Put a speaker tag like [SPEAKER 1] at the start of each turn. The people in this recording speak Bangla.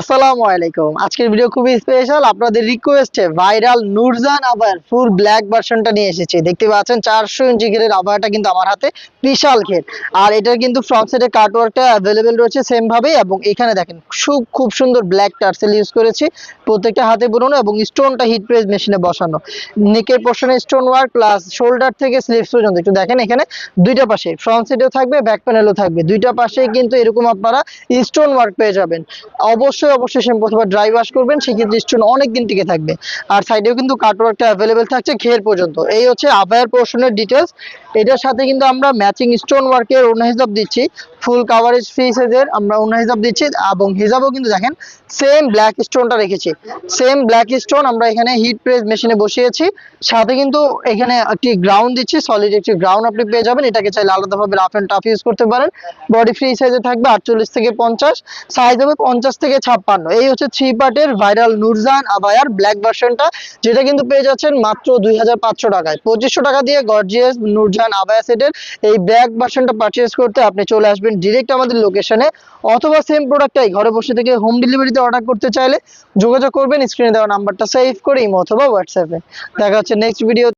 [SPEAKER 1] আসসালামু আলাইকুম। আজকের ভিডিও খুবই স্পেশাল আপনাদের রিকোয়েস্টে ভাইরাল নুরজান আবার ফুল ব্ল্যাক ভার্সনটা নিয়ে এসেছি। দেখতে পাচ্ছেন, চারশো ইঞ্চি ঘেরের আবারটা কিন্তু আমার হাতে বিশাল ঘের আর এটার কিন্তু ফ্রন্ট সাইডে কাটওয়ার্কটা অ্যাভেলেবেল রয়েছে সেম ভাবে এবং এখানে দেখেন, খুব খুব সুন্দর ব্ল্যাক টার্সেল ইউজ করেছি। প্রত্যেকটা হাতে বুননো এবং স্টোনটা হিট প্রেস মেশিনে বসানো। নেকের পোর্শনে স্টোন ওয়ার্ক প্লাস শোল্ডার থেকে স্লিভস পর্যন্ত। একটু দেখেন এখানে, দুইটা পাশে ফ্রন্ট সাইডেও থাকবে ব্যাক প্যানেলও থাকবে। দুইটা পাশে কিন্তু এরকম আপনারা স্টোন ওয়ার্ক পেয়ে যাবেন। অবশ্যই অবশ্যই অবশ্যই শ্যাম্পু অথবা ড্রাই ওয়াশ করবেন সেক্ষেত্রে স্টোন অনেক দিন টিকে থাকবে। আর সাইডেও কিন্তু কাটওয়ার্কটা অ্যাভেলেবেল থাকছে ঘের পর্যন্ত। এই হচ্ছে আবায়ার পোর্শনের ডিটেলস এটার সাথে কিন্তু আমরা ম্যাচিং স্টোন ওয়ার্কের অন্য হিসাব দিচ্ছি। ফুল কাভারেজ ফ্রি সাইজের আমরা ওনা হিসাব দিচ্ছি, এবং হিসাবও কিন্তু দেখেন সেম ব্ল্যাক স্টোনটা রেখেছি। সেম ব্ল্যাক স্টোন আমরা এখানে হিট প্রেস মেশিনে বসিয়েছি, সাথে কিন্তু এখানে একটি গ্রাউন্ড দিচ্ছি সলিড একটি গ্রাউন্ড আপনি পেয়ে যাবেন, এটাকে চাইলে আলাদাভাবে রাফ অ্যান্ড টাফ ইউজ করতে পারেন। বডি ফ্রি সাইজে থাকবে আটচল্লিশ থেকে পঞ্চাশ সাইজ হবে পঞ্চাশ থেকে ছাপ্পান্ন। এই হচ্ছে থ্রি পার্টের ভাইরাল নুরজান আবায়ার ব্ল্যাক ভার্সনটা যেটা কিন্তু পেয়ে যাচ্ছেন মাত্র দুই হাজার পাঁচশো টাকায়। পঁচিশশো টাকা দিয়ে গর্জিয়াস নুরজান আবায়া সেটের এই ব্ল্যাক ভার্সনটা পারচেস করতে আপনি চলে আসবেন ডিরেক্ট আমাদের লোকেশনে অথবা সেম প্রোডাক্টটাই ঘরে বসে থেকে হোম ডেলিভারিতে অর্ডার করতে চাইলে যোগাযোগ করবেন স্ক্রিনে দেওয়া নাম্বারটা সেভ করে ইমো অথবা হোয়াটসঅ্যাপে দেখা হচ্ছে নেক্সট ভিডিও